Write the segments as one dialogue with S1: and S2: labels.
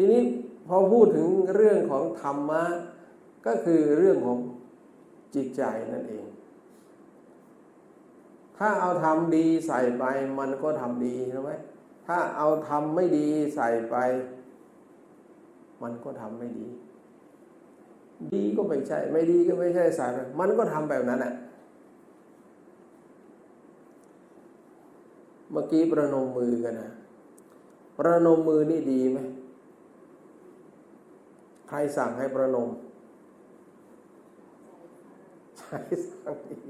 S1: ทีนี้พอพูดถึงเรื่องของธรรมะก็คือเรื่องของจิตใจนั่นเอง ถ้าเอาทำดีใส่ไปมันก็ทำดีใช่ไหมถ้าเอาทำไม่ดีใส่ไป มันก็ทำไม่ดี ดีก็ไม่ใช่ ไม่ดีก็ไม่ใช่ใส่ไปมันก็ทำแบบนั้นแหละเมื่อกี้ประนมมือกันนะประนมมือนี่ดีไหม ใครสั่งให้ประนมใช่สั่งอีก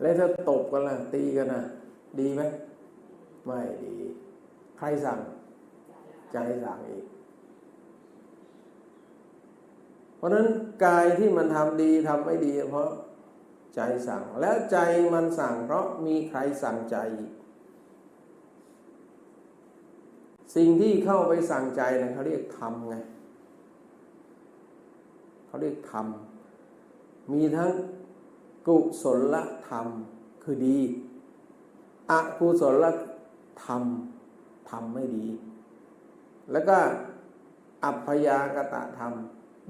S1: แล้วถ้าตบกันล่ะ ตีกันนะดีไหมไม่ดี ใครสั่ง ใจสั่งอีก เพราะนั้นกายที่มันทำดีทำไม่ดี เพราะใจสั่ง แล้วใจมันสั่ง เพราะมีใครสั่งใจ สิ่งที่เข้าไปสั่งใจนะเขาเรียกธรรมไง เขาเรียกธรรม มีทั้งกุศลธรรมคือดี อกุศลธรรมทำไม่ดี แล้วก็อัพยากตะธรรม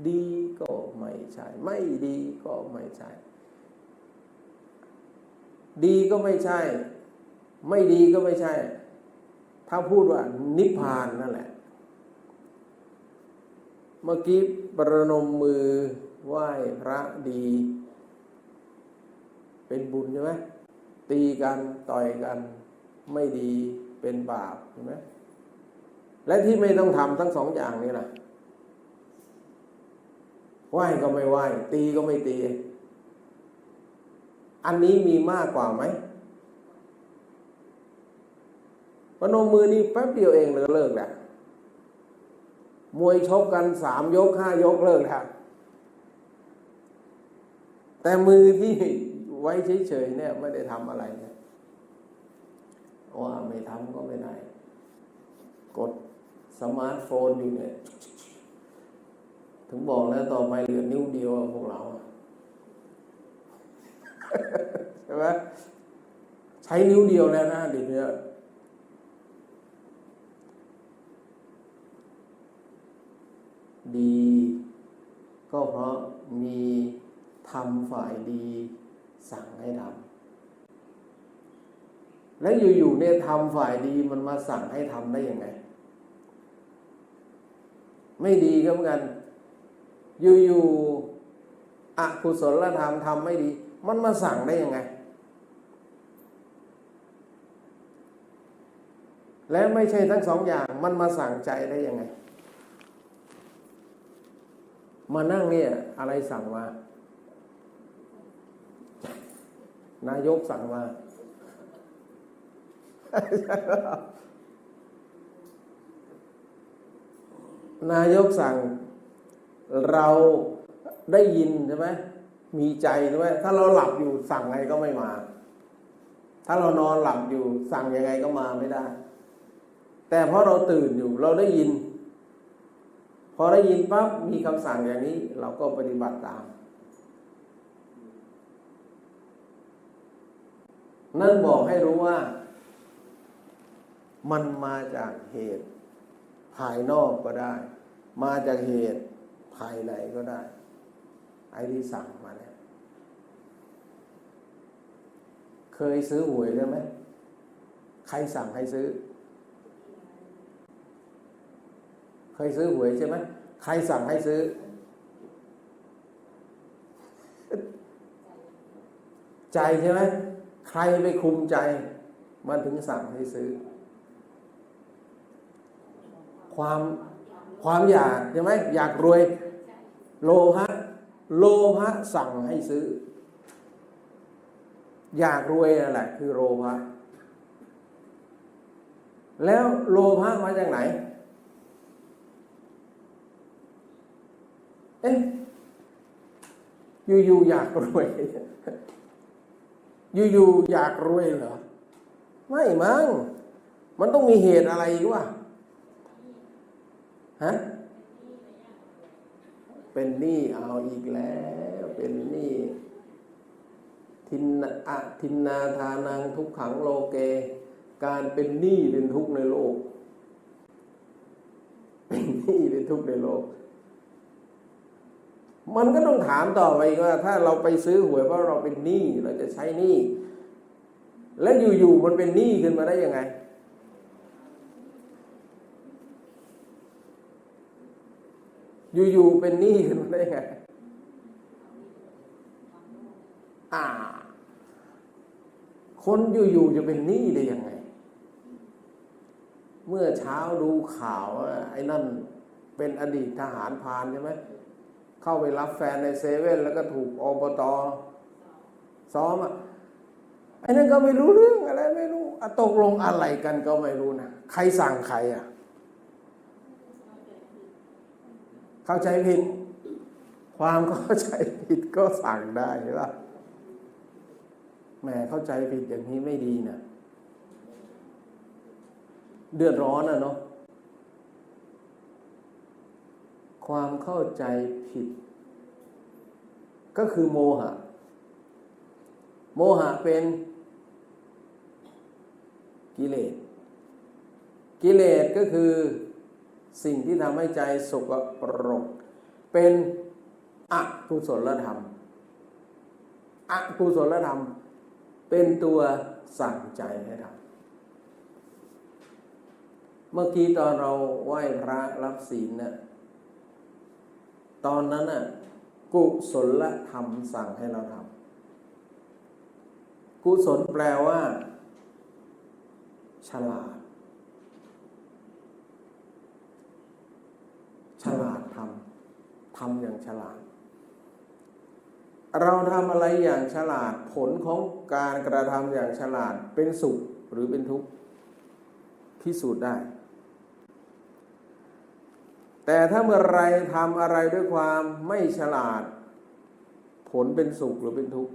S1: ดีก็ไม่ใช่ ไม่ดีก็ไม่ใช่ ดีก็ไม่ใช่ ไม่ดีก็ไม่ใช่ ถ้าพูดว่านิพพานนั่นแหละ เมื่อกี้ ประนมมือไหว้พระดี เป็นบุญใช่ไหมตีกันต่อยกัน ไม่ดีเป็นบาปใช่ไหมและที่ไม่ต้องทำทั้งสองอย่างนี่นะไหว้ก็ไม่ไหว้ตีก็ไม่ตี อันนี้มีมากกว่าไหมประนมมือนี่แป๊บเดียวเองเลยเลิกแหละ มวยชกกันสามยกห้ายกเลิกแล้วแต่มือที่ไว้เฉยๆเนี่ย ไม่ได้ทำอะไรเนี่ยว่าไม่ทำก็ไม่ได้ กดสมาร์ทโฟนอยู่เนี่ย ถึงบอกแล้วต่อไปเหลือนิ้วเดียวอะพวกเราใช่ไหมใช้นิ้วเดียวแล้วนะเดี๋ยวนี้ ดี ก็เพราะมีทำฝ่ายดีสั่งให้ทำแล้วอยู่ๆเนี่ยทำฝ่ายดีมันมาสั่งให้ทำได้ยังไง ไม่ดีก็เหมือนกัน อยู่ๆอกุศลธรรมทำไม่ดี มันมาสั่งได้ยังไง และไม่ใช่ทั้งสองอย่างมันมาสั่งใจได้ยังไง มานั่งเนี่ยอะไรสั่งมา นายกสั่งมา นายกสั่ง เราได้ยินใช่ไหมมีใจใช่ไหมถ้าเราหลับอยู่สั่งไงก็ไม่มา ถ้าเรานอนหลับอยู่สั่งยังไงก็มาไม่ได้ แต่เพราะเราตื่นอยู่เราได้ยิน พอได้ยินปั๊บมีคำสั่งอย่างนี้ เราก็ปฏิบัติตาม นั่นบอกให้รู้ว่า มันมาจากเหตุภายนอกก็ได้ มาจากเหตุภายในก็ได้ ไอ้ที่สั่งมาเนี่ยเคยซื้อหวยได้ไหม ใครสั่งให้ซื้อ เคยซื้อหวยใช่ไหมใครสั่งให้ซื้อ ใจใช่ไหมใครไปคุมใจ มันถึงสั่งให้ซื้อ ความความอยากใช่ไหมอยากรวย โลภะโลภะสั่งให้ซื้อ อยากรวยนั่นแหละคือโลภะแล้วโลภะมาจากไหน เอ๊ะอยู่ๆอยากรวย อยู่ๆอยากรวยเหรอ ไม่มั้ง มันต้องมีเหตุอะไรอีกวะฮะ เป็นหนี้เอาอีกแล้ว เป็นหนี้ทินอะทินนาทานังทุกขังโลเก การเป็นหนี้เป็นทุกข์ในโลก เป็นนี่เป็นทุกข์ในโลก มันก็ต้องถามต่อไปว่า ถ้าเราไปซื้อหวยเพราะเราเป็นหนี้เราจะใช้หนี้และอยู่ๆมันเป็นหนี้ขึ้นมาได้ยังไง อยู่ๆเป็นหนี้ขึ้นมาได้ยังไงอ่า คนอยู่ๆจะเป็นหนี้ได้ยังไง เมื่อเช้าดูข่าวว่าไอ้นั่นเป็นอดีตทหารพานใช่ไหม เข้าไปรับแฟนในเซเว่นแล้วก็ถูกอบตซ้อมอะไอ้นั่นก็ไม่รู้เรื่องอะไรไม่รู้อตกลงอะไรกันก็ไม่รู้นะใครสั่งใครอะ เข้าใจผิด ความเข้าใจผิดก็สั่งได้ใช่ปะแหมเข้าใจผิดอย่างนี้ไม่ดีนะเดือดร้อนอะเนาะ ความเข้าใจผิด ก็คือโมหะ โมหะเป็นกิเลส กิเลสก็คือสิ่งที่ทำให้ใจสกปรก เป็นอกุศลธรรมอกุศลธรรม เป็นตัวสั่งใจให้ทำเมื่อกี้ตอนเราไหว้พระรับศีลเนี่ย ตอนนั้นน่ะกุศลธรรมสั่งให้เราทำกุศลแปลว่า ฉลาด ฉลาดทำทำอย่างฉลาด เราทำอะไรอย่างฉลาดผลของการกระทำอย่างฉลาดเป็นสุขหรือเป็นทุกข์พิสูจน์ได้ แต่ถ้าเมื่อไรทำอะไรด้วยความไม่ฉลาด ผลเป็นสุขหรือเป็นทุกข์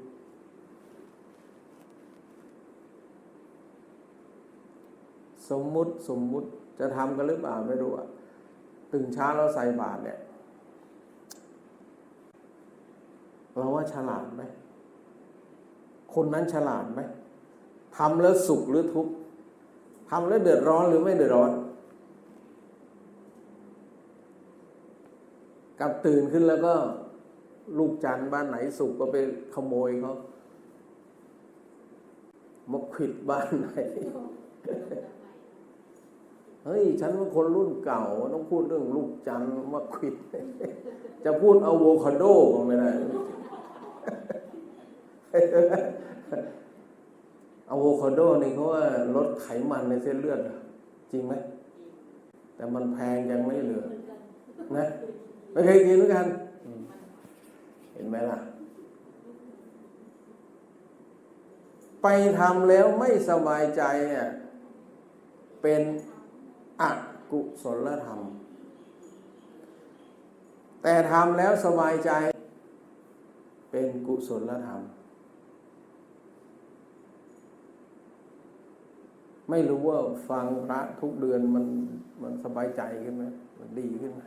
S1: สมมุติสมมุติจะทำกันหรือเปล่าไม่รู้อะตื่นเช้าเราใส่บาตรเนี่ย เราว่าฉลาดไหม คนนั้นฉลาดไหมทำแล้วสุขหรือทุกข์ทำแล้วเดือดร้อนหรือไม่เดือดร้อน กับตื่นขึ้นแล้วก็ลูกจันบ้านไหนสุกก็ไปขโมยเขามาขวิดบ้านไหน เฮ้ย ฉันว่าคนรุ่นเก่า ต้องพูดเรื่องลูกจันมาขวิด จะพูดอะโวคาโดก็ไม่ได้อะโวคาโดนี่เขาว่าลดไขมันในเส้นเลือด จริงไหม แต่มันแพงยังไม่เหลือ นะ ไม่เคยกินเหมือนกันอืมเห็นไหมล่ะ ไปทำแล้วไม่สบายใจเนี่ย เป็นอกุศลธรรม แต่ทำแล้วสบายใจ เป็นกุศลธรรม ไม่รู้ว่าฟังพระทุกเดือนมันมันสบายใจขึ้นไหมมันดีขึ้นไหม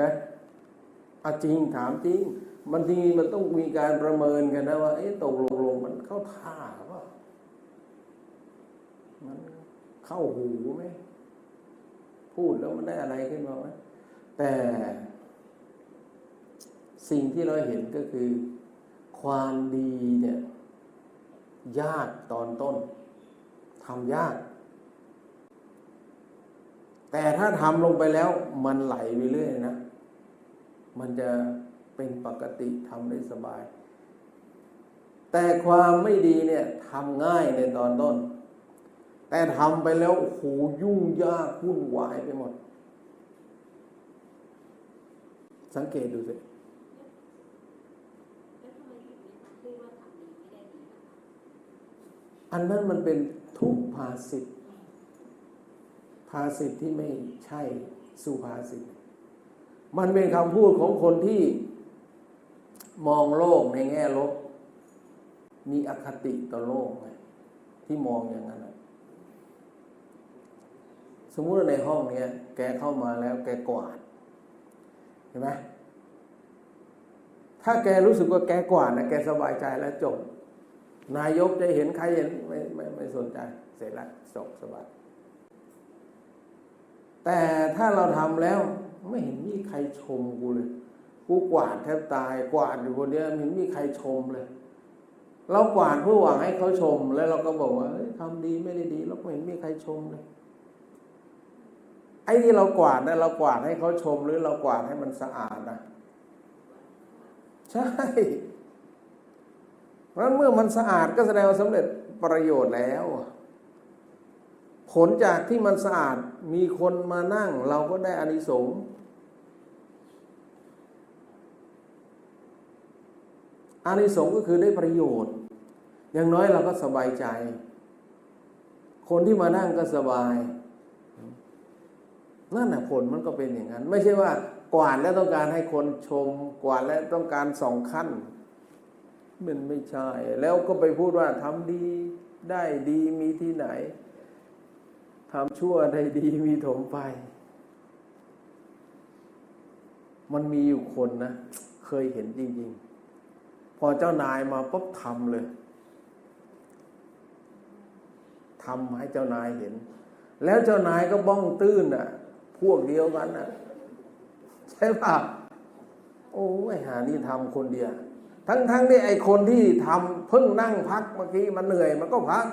S1: นะอะจริงถามจริงมันทีมันต้องมีการประเมินกันนะว่าเอ๊ะตกลงลงมันเข้าท่าว่ามันเข้าหูไหมพูดแล้วมันได้อะไรขึ้นมาไหมแต่สิ่งที่เราเห็นก็คือ ความดีเนี่ย ยากตอนต้นทำยาก แต่ถ้าทำลงไปแล้วมันไหลไปเรื่อยนะ มันจะเป็นปกติทำได้สบาย แต่ความไม่ดีเนี่ยทำง่ายในตอนต้น แต่ทำไปแล้วโอ้โหยุ่งยากวุ่นวายไปหมด สังเกตดูสิอันนั้นมันเป็นทุกภาษิตภาษิตที่ไม่ใช่สุภาษิต มันเป็นคำพูดของคนที่มองโลกในแง่ลบ มีอคติต่อโลกที่มองอย่างนั้นสมมุติว่าในห้องเนี้ยแกเข้ามาแล้วแกกวาดเห็นไหมถ้าแกรู้สึกว่าแกกวาดนะแกสบายใจแล้วจบ นายกจะเห็นใครเห็นไม่ไม่ไม่สนใจ เสร็จแล้วจบสบาย แต่ถ้าเราทำแล้ว ไม่เห็นมีใครชมกูเลย กูกวาดแทบตายกวาดอยู่คนเดียวไม่เห็นมีใครชมเลย เรากวาดเพื่อหวังให้เขาชม แล้วเราก็บอกว่าเฮ้ยทำดีไม่ได้ดีเราไม่เห็นมีใครชมเลย ไอ้ที่เรากวาดนะเรากวาดให้เขาชมหรือเรากวาดให้มันสะอาดนะใช่เพราะเมื่อมันสะอาดก็แสดงว่าสำเร็จประโยชน์แล้ว ผลจากที่มันสะอาดมีคนมานั่ง เราก็ได้อานิสงส์อานิสงส์ก็คือได้ประโยชน์ อย่างน้อยเราก็สบายใจ คนที่มานั่งก็สบายนั่นแหะผลมันก็เป็นอย่างนั้น ไม่ใช่ว่ากวาดแล้วต้องการให้คนชม กวาดแล้วต้องการสองขั้น มันไม่ใช่ แล้วก็ไปพูดว่าทำดีได้ดีมีที่ไหน ทำชั่วได้ดีมีถมไป มันมีอยู่คนนะ เคยเห็นจริง ๆ พอเจ้านายมาปุ๊บทำเลยทำให้เจ้านายเห็น แล้วเจ้านายก็บ้องตื้นอะ พวกเดียวกันอะ ใช่ป่ะโอ้ยหานี่ทำคนเดียว ทั้งทั้งที่ไอคนที่ทำเพิ่งนั่งพักเมื่อกี้มันเหนื่อยมันก็พัก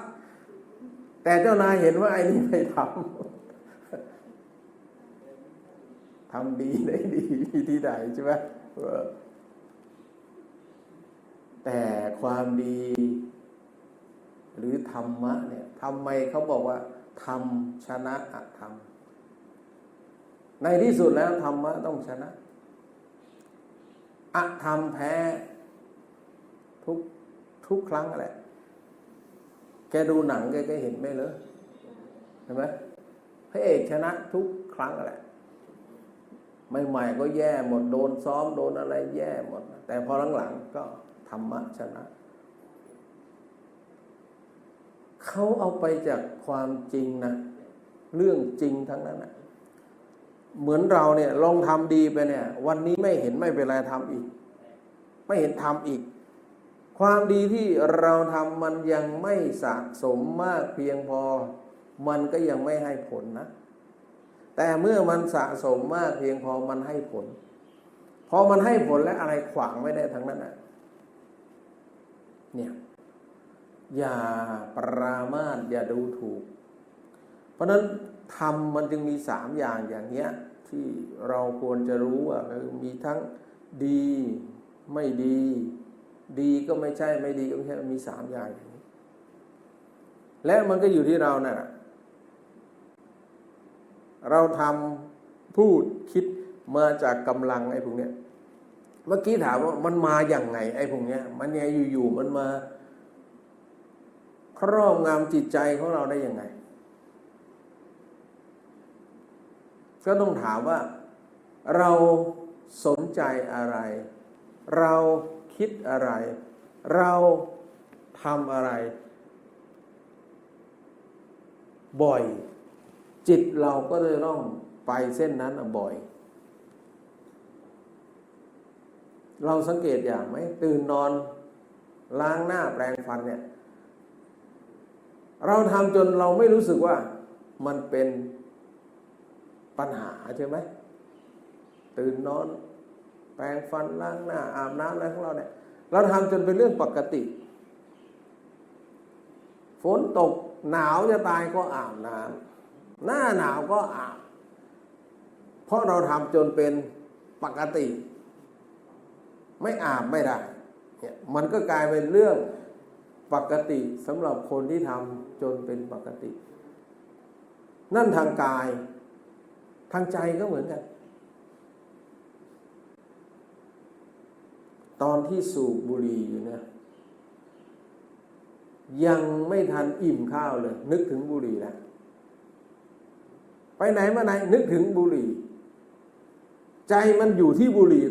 S1: แต่เจ้านายเห็นว่าไอ้นี่ไม่ทำทำดีได้ดีมีที่ไหนใช่ไหมแต่ความดี หรือธรรมะเนี่ยทำไมเขาบอกว่าธรรมชนะอธรรม ในที่สุดแล้วธรรมะต้องชนะอธรรมแพ้ทุกทุกครั้งแหละ แกดูหนังแกก็เห็นไหมเลยเห็นไหมพระเอกชนะทุกครั้งแหละใหม่ๆก็แย่หมดโดนซ้อมโดนอะไรแย่หมด แต่พอหลังๆก็ธรรมะชนะเขาเอาไปจากความจริงนะเรื่องจริงทั้งนั้นนะเหมือนเราเนี่ยลองทำดีไปเนี่ย วันนี้ไม่เห็นไม่เป็นไรทำอีก ไม่เห็นทำอีก ความดีที่เราทำมันยังไม่สะสมมากเพียงพอ มันก็ยังไม่ให้ผลนะ แต่เมื่อมันสะสมมากเพียงพอมันให้ผล พอมันให้ผลแล้วอะไรขวางไม่ได้ทั้งนั้นนะเนี่ยอย่าปรามาสอย่าดูถูก เพราะนั้นธรรมมันจึงมีสามอย่างอย่างเนี้ยที่เราควรจะรู้ว่ามีทั้งดีไม่ดี ดีก็ไม่ใช่ไม่ดีก็ไม่ใช่มีสามอย่างอย่างนี้ และมันก็อยู่ที่เรานะ่ะเราทำพูดคิดมาจากกำลังไอ้พวกเนี้ยเมื่อกี้ถามว่ามันมาอย่างไง ไอ้พวกเนี้ย มันเนี่ยอยู่ๆมันมา ครอบงำจิตใจของเราได้ยังไง ก็ต้องถามว่า เราสนใจอะไร เรา คิดอะไร เราทำอะไร บ่อย จิตเราก็จะต้องไปเส้นนั้นบ่อย เราสังเกตอย่างไหมตื่นนอนล้างหน้าแปรงฟันเนี่ย เราทำจนเราไม่รู้สึกว่ามันเป็นปัญหาใช่ไหมตื่นนอน แปรงฟันล้างหน้าอาบน้ำอะไรของเราเนี่ย เราทำจนเป็นเรื่องปกติ ฝนตกหนาวจะตายก็อาบน้ำหน้าหนาวก็อาบ เพราะเราทำจนเป็นปกติ ไม่อาบไม่ได้เนี่ยมันก็กลายเป็นเรื่องปกติสำหรับคนที่ทำจนเป็นปกติ นั่นทางกาย ทางใจก็เหมือนกัน ตอนที่สูบบุหรี่อยู่เนี่ยยังไม่ทันอิ่มข้าวเลย นึกถึงบุหรี่แล้วไปไหนมาไหนนึกถึงบุหรี่ ใจมันอยู่ที่บุหรี่